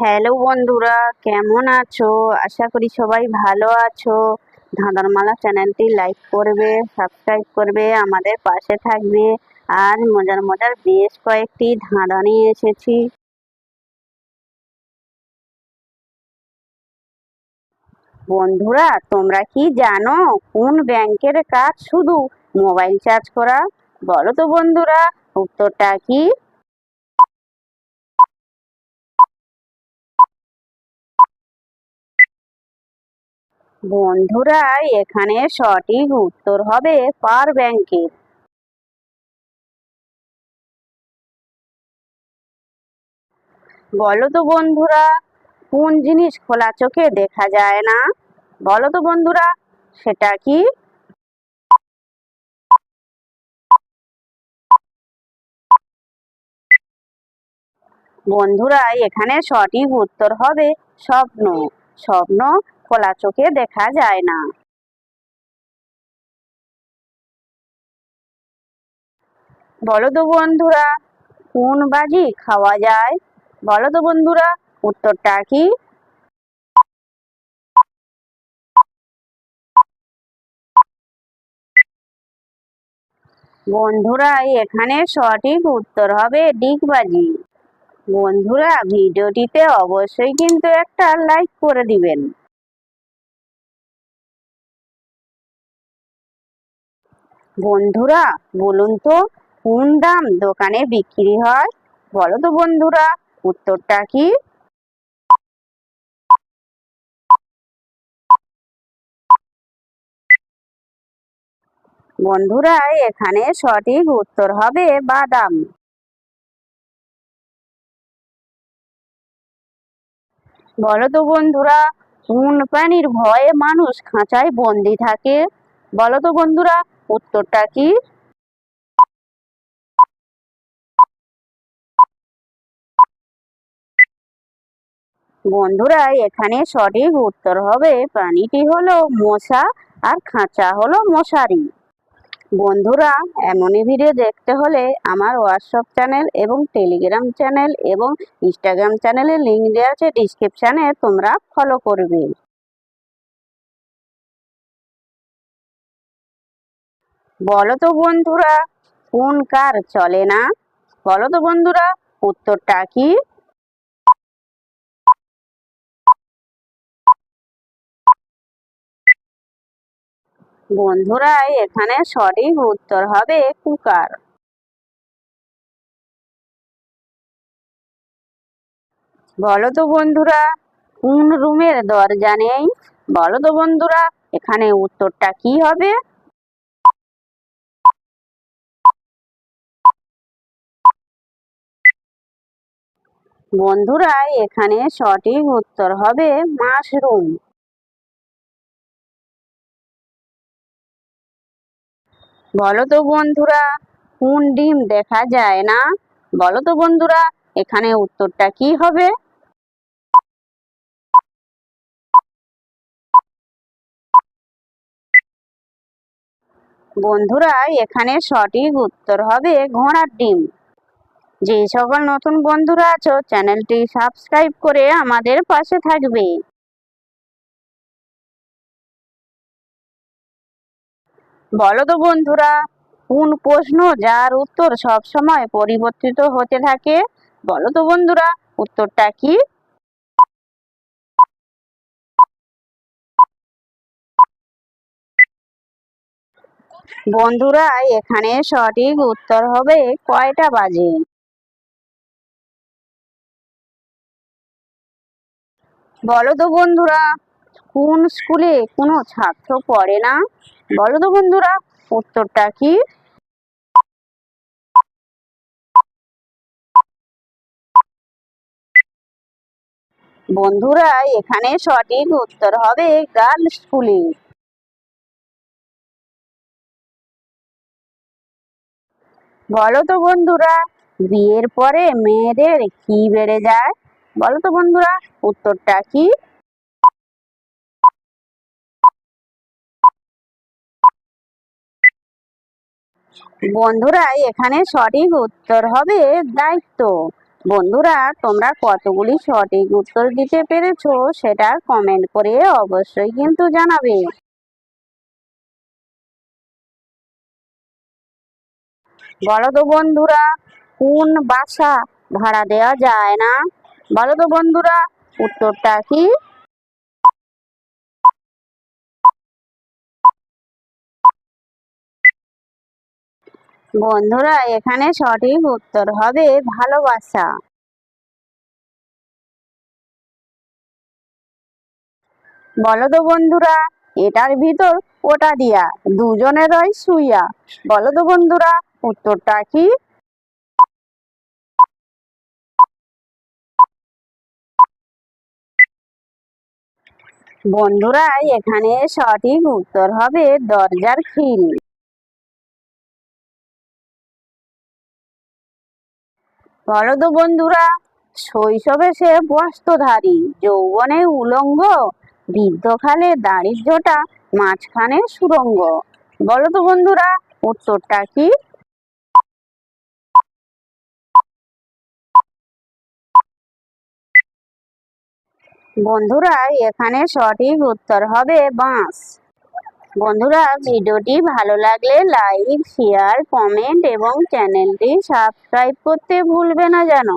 Hello বন্ধুরা, কেমন আছো? আশা করি সবাই ভালো আছো। ধাঁধারমালা চ্যানেলটি লাইক করবে, সাবস্ক্রাইব করবে, আমাদের পাশে থাকবে। আর মজার মজার বেশ কয়েকটি ধাঁধা নিয়ে এসেছি। বন্ধুরা, তোমরা কি জানো কোন ব্যাংকের কাজ শুধু মোবাইল চার্জ করা? বলো তো বন্ধুরা, উত্তরটা কি? বন্ধুরা, এখানে সঠিক উত্তর হবে পার ব্যাংকের বলো তো বন্ধুরা, কোন জিনিস খোলা চোখে দেখা যায় না? বলো তো বন্ধুরা, সেটা কি? বন্ধুরা, এখানে সঠিক উত্তর হবে স্বপ্ন। স্বপ্ন খোলা চোখে দেখা যায় না। বলো তো বন্ধুরা, কোন বাজি খাওয়া যায়? বলো তো বন্ধুরা, উত্তরটা কি? বন্ধুরা, এখানে সঠিক উত্তর হবে ডিগবাজি বন্ধুরা, ভিডিওটিতে অবশ্যই কিন্তু একটা লাইক করে দিবেন। বন্ধুরা, বলুন তো, কোন দাম দোকানে বিক্রি হয়? বলো তো বন্ধুরা, উত্তরটা কি? বন্ধুরা, এখানে সঠিক উত্তর হবে বাদাম। বলো তো বন্ধুরা, কোন প্রাণীর ভয়ে মানুষ খাঁচায় বন্দি থাকে? বলো তো বন্ধুরা উত্তরটা কি? বন্ধুরা, এখানে সঠিক উত্তর হবে প্রাণীটি হলো মশা আর খাঁচা হলো মশারি। বন্ধুরা, এমনই ভিডিও দেখতে হলে আমার হোয়াটসঅ্যাপ চ্যানেল এবং টেলিগ্রাম চ্যানেল এবং ইনস্টাগ্রাম চ্যানেলের লিঙ্ক দেওয়া আছে ডিসক্রিপশানে তোমরা ফলো করবে। বলো তো বন্ধুরা, কোন কার চলে না? বলো তো বন্ধুরা, উত্তরটা কি? বন্ধুরা, এখানে সঠিক উত্তর হবে কুকার। বলো তো বন্ধুরা, কোন রুমের দরজা নেই? বলো তো বন্ধুরা, এখানে উত্তরটা কি হবে? বন্ধুরা এখানে সঠিক উত্তর হবে মাশরুম। বলো তো বন্ধুরা, কোন ডিম দেখা যায় না? বলো তো বন্ধুরা, এখানে উত্তরটা কি হবে? বন্ধুরা, এখানে সঠিক উত্তর হবে ঘোড়ার ডিম। যে সকল নতুন বন্ধুরা আছো, চ্যানেলটি সাবস্ক্রাইব করে আমাদের পাশে থাকবে। বলো তো বন্ধুরা, কোন প্রশ্ন যার উত্তর সব সময় পরিবর্তিত হতে থাকে? বলো তো বন্ধুরা, উত্তরটা কি? বন্ধুরা, এখানে সঠিক উত্তর হবে কয়টা বাজে? বলো তো বন্ধুরা, কোন স্কুলে কোনো ছাত্র পড়ে না? বলো তো বন্ধুরা, উত্তরটা কি? বন্ধুরা, এখানে সঠিক উত্তর হবে গার্লস স্কুলে। বলো তো বন্ধুরা, বিয়ের পরে মেয়েদের কি বেড়ে যায়? বলো তো বন্ধুরা, উত্তরটা কি? বন্ধুরা, এখানে সঠিক উত্তর হবে দায়িত্ব। বন্ধুরা, তোমরা কতগুলি সঠিক উত্তর দিতে পেরেছ সেটা কমেন্ট করে অবশ্যই কিন্তু জানাবে। বলো তো বন্ধুরা, কোন বাসা ভাড়া দেওয়া যায় না? বলো তো বন্ধুরা, উত্তরটা কি? বন্ধুরা, এখানে সঠিক উত্তর হবে ভালোবাসা। বলো তো বন্ধুরা, এটার ভিতর ওটা দিয়া, দুজনেরই শুইয়া। বলো তো বন্ধুরা, উত্তরটা কি? বন্ধুরা, এখানে সঠিক উত্তর হবে দরজার খিল। বলো তো বন্ধুরা, শৈশবে সে বস্ত্রধারী, যৌবনে উলঙ্গ বৃদ্ধকালে দাড়ির জোটা মাঝখানে সুরঙ্গ। বলো তো বন্ধুরা, উত্তরটা কি? বন্ধুরা, এখানে সঠিক উত্তর হবে বাঁশ। বন্ধুরা, ভিডিওটি ভালো লাগলে লাইক, শেয়ার, কমেন্ট এবং চ্যানেলটি সাবস্ক্রাইব করতে ভুলবে না যেন।